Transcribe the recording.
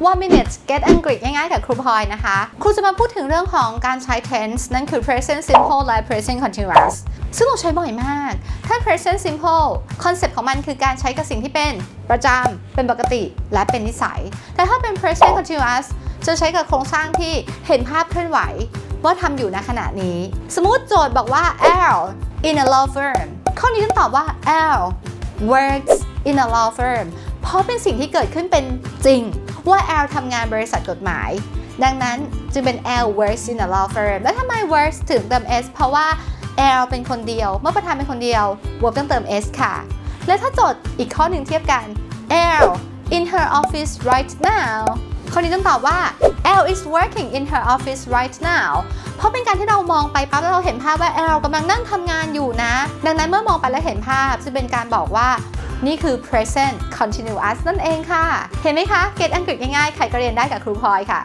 one minute get อังกฤษง่ายๆ กับครูพลอยนะคะ ครูจะมาพูดถึงเรื่องของการใช้ tense นั่นคือ present simple และ present continuous ซึ่งเราใช้บ่อยมาก ถ้า present simple คอนเซ็ปต์ของมันคือการใช้กับสิ่งที่เป็นประจำ เป็นปกติ และเป็นนิสัย แต่ถ้าเป็น present continuous จะใช้กับโครงสร้างที่เห็นภาพเคลื่อนไหว ว่าทำอยู่ณขณะนี้ สมมุติโจทย์บอกว่า L in a law firm ข้อนี้ต้องตอบว่า L works in a law firm เพราะเป็นสิ่งที่เกิดขึ้นเป็นจริง ว่า L ทำงานบริษัทกฎหมาย ดังนั้นจึงเป็น L works in a law firm แล้วทำไม works ถึงเติม s เพราะว่า L เป็นคนเดียว เมื่อประธานเป็นคนเดียว verb ต้องเติม s ค่ะ และถ้าโจทย์อีกข้อหนึ่งเทียบกัน L in her office right now ข้อนี้ต้องตอบว่า L is working in her office right now เพราะเป็นการที่เรามองไปปั๊บแล้วเราเห็นภาพว่า L กำลังนั่งทำงานอยู่นะ ดังนั้นเมื่อมองไปแล้วเห็นภาพจะเป็นการบอกว่า นี่คือ present continuous นั่นเองค่ะ เห็นไหมคะ เกตอังกฤษง่ายๆ ใครก็เรียนได้กับครูพลอยค่ะ